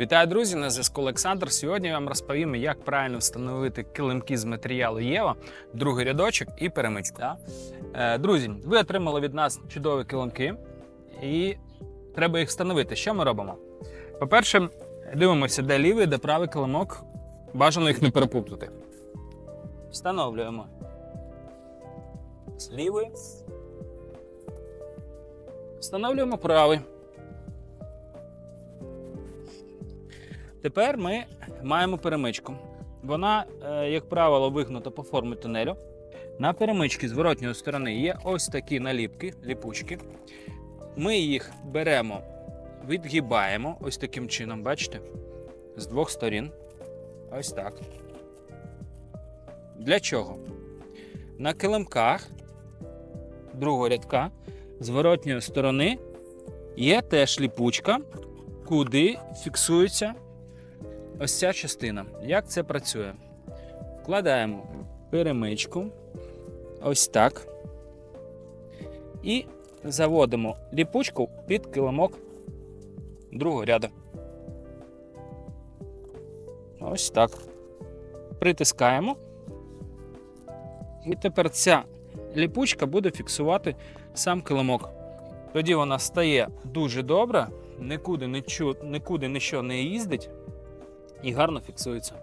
Вітаю, друзі! На зв'язку Олександр. Сьогодні я вам розповім, як правильно встановити килимки з матеріалу Єва, другий рядочок і перемичку. Да? Е, друзі, ви отримали від нас чудові килимки, і треба їх встановити. Що ми робимо? По-перше, дивимося, де лівий, де правий килимок. Бажано їх не перепутати. Встановлюємо лівий. Встановлюємо правий. Тепер ми маємо перемичку. Вона, е, як правило, вигнута по формі тунелю. На перемичці з воротньої сторони є ось такі наліпки, ліпучки. Ми їх беремо, відгибаємо ось таким чином, бачите? З двох сторін. Ось так. Для чого? На килимках другого рядка з воротньої сторони є теж ліпучка, куди фіксується ось ця частина. Як це працює? Вкладаємо перемичку ось так. І заводимо ліпучку під килимок другого ряду. Ось так. Притискаємо. І тепер ця ліпучка буде фіксувати сам килимок. Тоді вона стає дуже нічу, нікуди нічого не їздить і гарно фіксується.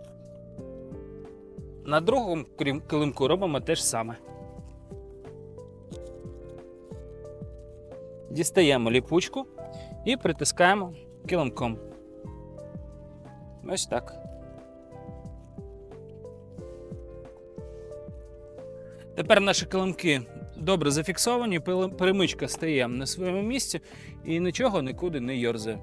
На другому килимку робимо те ж саме. Дістаємо ліпучку і притискаємо килимком. Ось так. Тепер наші килимки добре зафіксовані, перемичка стає на своєму місці і нічого нікуди не йорзає.